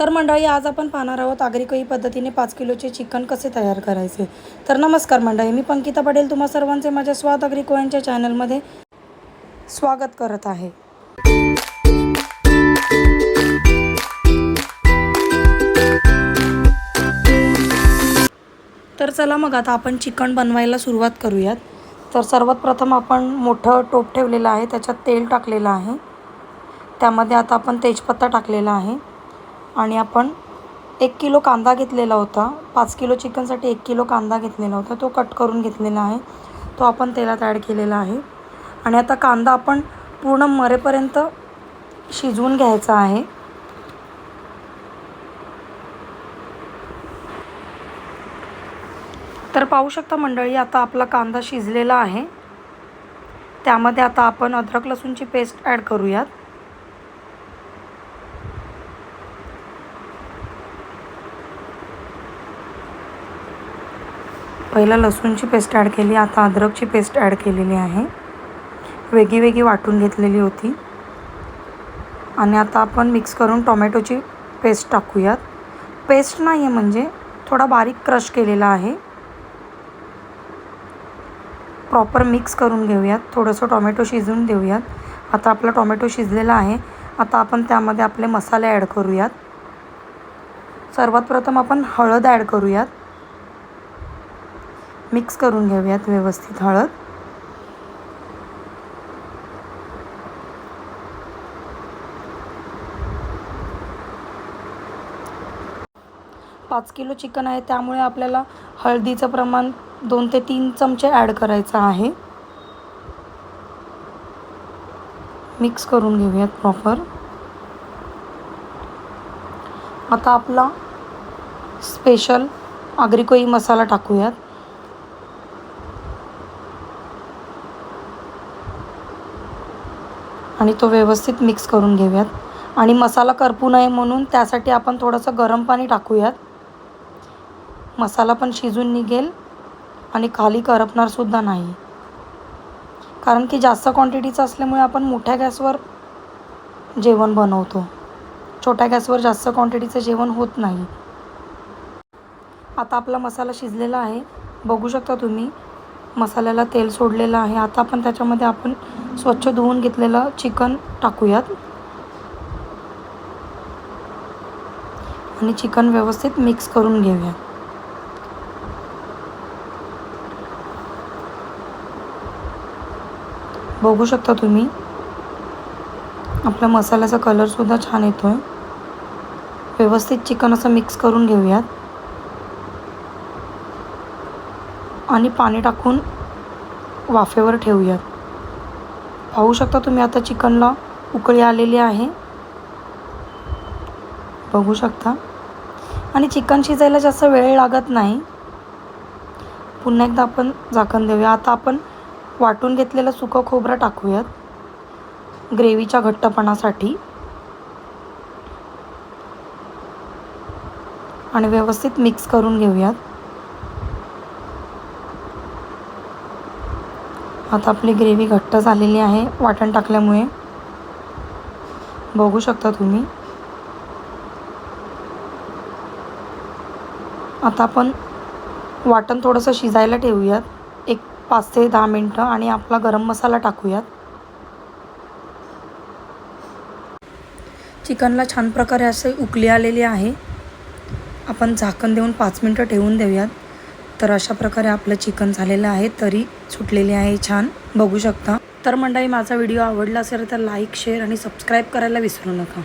तर मंडळी आज आपण पाहणार आहोत आगरी पद्धतीने पाच किलोचे चिकन कसे तयार करायचे. तर नमस्कार मंडळी मी पंकिता पटेल तुम्हा सर्वांचे माझ्या स्वाद आगरी चॅनलमध्ये स्वागत करत आहे. तर चला मग आता आपण चिकन बनवायला सुरुवात करूयात. तर सर्वात प्रथम आपण मोठं टोप ठेवलेलं आहे त्याच्यात तेल टाकलेलं आहे. त्यामध्ये आता आपण तेजपत्ता टाकलेला आहे. आणि आपण एक किलो कांदा घेतलेला होता. पाच किलो चिकनसाठी एक किलो कांदा घेतलेला होता. तो कट करून घेतलेला आहे. तो आपण तेलात ॲड केलेला आहे. आणि आता कांदा आपण पूर्ण मरेपर्यंत शिजवून घ्यायचा आहे. तर पाहू शकता मंडळी आता आपला कांदा शिजलेला आहे. त्यामध्ये आता आपण अद्रक लसूणची पेस्ट ॲड करूयात. पहिला लसूणची पेस्ट ॲड केली आता अद्रकची पेस्ट ॲड केलेली आहे. वेगळी वेगळी वाटून घेतलेली होती. आणि आता आपण मिक्स करून टोमॅटोची पेस्ट टाकूयात. पेस्ट नाही आहे म्हणजे थोडा बारीक क्रश केलेला आहे. प्रॉपर मिक्स करून घेऊयात. थोडंसं टोमॅटो शिजवून देऊयात. आता आपला टोमॅटो शिजलेला आहे. आता आपण त्यामध्ये आपले मसाले ॲड करूयात. सर्वात प्रथम आपण हळद ॲड करूयात. मिक्स करून घेऊयात व्यवस्थित हळद. पाच किलो चिकन आहे त्यामुळे आपल्याला हळदीचं प्रमाण दोन ते तीन चमचे ॲड करायचं आहे. मिक्स करून घेऊयात प्रॉपर. आता आपला स्पेशल आगरी मसाला टाकूयात. आणि तो व्यवस्थित मिक्स करून घेऊयात. आणि मसाला करपू नये म्हणून त्यासाठी आपण थोडंसं गरम पाणी टाकूयात. मसाला पण शिजून निघेल आणि खाली करपणारसुद्धा नाही. कारण की जास्त क्वांटिटीचं असल्यामुळे आपण मोठ्या गॅसवर जेवण बनवतो. छोट्या गॅसवर जास्त क्वांटिटीचं जेवण होत नाही. आता आपला मसाला शिजलेला आहे. बघू शकता तुम्ही मसाल्याला तेल सोडलेलं आहे. आता आपण त्याच्यामध्ये आपण स्वच्छ धुवून घेतलेलं चिकन टाकूयात. आणि चिकन व्यवस्थित मिक्स करून घेऊयात बघू शकता तुम्ही आपल्या मसाल्याचा कलरसुद्धा छान येतो आहे व्यवस्थित चिकन असं मिक्स करून घेऊयात. आणि पाणी टाकून वाफेवर ठेवूयात. पाहू शकता तुम्ही आता चिकनला उकळी आलेली आहे. बघू शकता. आणि चिकन शिजायला जास्त वेळ लागत नाही. पुन्हा एकदा आपण झाकण देऊया. आता आपण वाटून घेतलेलं सुकं खोबरं टाकूयात. ग्रेव्हीच्या घट्टपणासाठी. आणि व्यवस्थित मिक्स करून घेऊयात. आता आपली ग्रेव्ही घट्ट झालेली आहे वाटण टाकल्यामुळे. बघू शकता तुम्ही. आता आपण वाटण थोडंसं शिजायला ठेवूयात. एक पाच ते दहा मिनटं आणि आपला गरम मसाला टाकूयात. चिकनला छान प्रकारे असे उकली आलेली आहे. आपण झाकण देऊन पाच मिनटं ठेवून देऊयात. तर अशा प्रकारे आपलं चिकन झालेलं आहे तरी सुटलेले आहे छान. बघू शकता. तर मंडळी माझा व्हिडिओ आवडला असेल तर लाईक शेअर आणि सबस्क्राईब करायला विसरू नका.